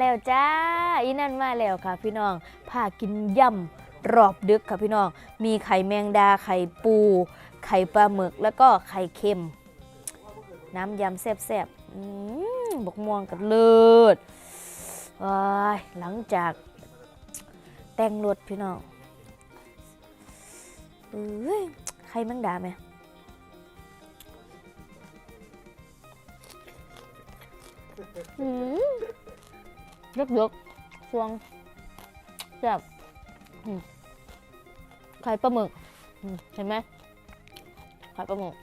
แล้วจ้าอีนั่นมาแล้วค่ะ พี่น้องพากินยำรอบดึกค่ะพี่น้อง มีไข่แมงดาไข่ปู ไข่ปลาหมึกแล้วก็ไข่เค็ม น้ำยำแซ่บๆอืมบกม่วงกับเลิศว้ายหลังจากแต่งรถพี่น้องอไข่แมงดาไหมอืม เลือกๆฟวงแซ่บไข่ปลาหมึก เห็นไหมไข่ปลาหมึก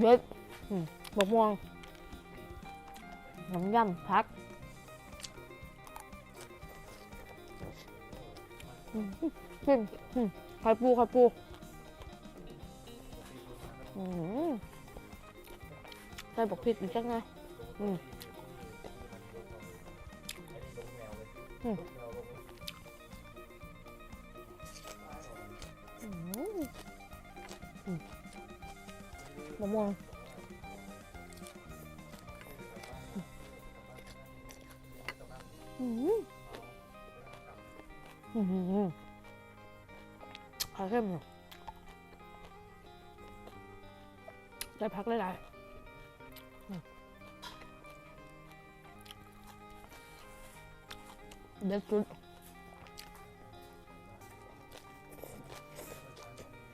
เด็ดอืมบกม่วงน้ำยำพักอืมขึ้นไข่ปูไข่ปูอืม ส่บอกผิดอีกจังไงอืมอืมอืมอืมมะม่วงอืมอืมอืมอืมไข่เค็มเนี่ยได้พักหลาย เด็ดสุด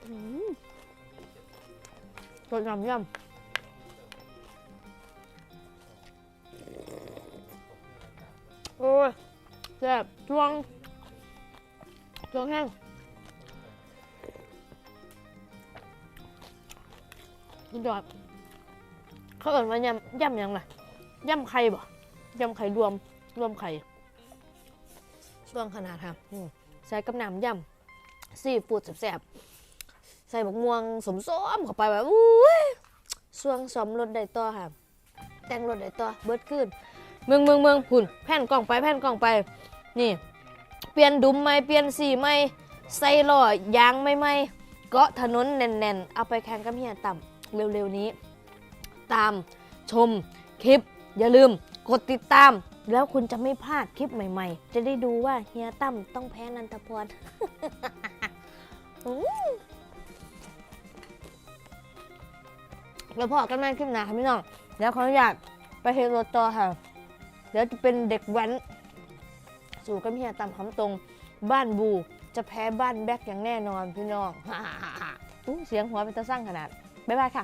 อืมตัวน้ำยำโอ้ยแซ่บช่วงช่วงแห้งสุดยอดเขาเอ่นว่ายำยำยังไงยำไข่บ่ยำไข่รวม รวมไข่ ช่วงขนาดครับอืมใส่กับน้ำยำซีฟูดแซ่บๆใส่บักม่วงสมส้มเข้าไปแบบอุ้ยช่วงสมรสได้ต่อค่ะ แต่งรสได้ต่อเบิดขึ้นเมืองเมืองเมืองพุ่นแผ่นกล่องไปแผ่นกล่องไป นี่ เปลี่ยนดุมใหม่เปลี่ยนสีใหม่ใส่ล้อยางใหม่ๆเกาะถนนแน่นๆ เอาไปแข่งกับเฮียต่ำเร็วๆนี้ ตามชมคลิป อย่าลืมกดติดตาม แล้วคุณจะไม่พลาดคลิปใหม่ๆ จะได้ดูว่าเฮียตั้มต้องแพ้นันทพรอืมแล้วพอกันแม่คลิปหนาค่ะพี่น้องเดี๋ยวขออนุญาตไปเฮโรต่อค่ะ เดี๋ยวจะเป็นเด็กแว้น สู่กับเฮียตามคำตรง บ้านบูจะแพ้บ้านแบกอย่างแน่นอนพี่น้องเสียงหัวเป็นตะสร้างขนาด บ๊ายบายค่ะ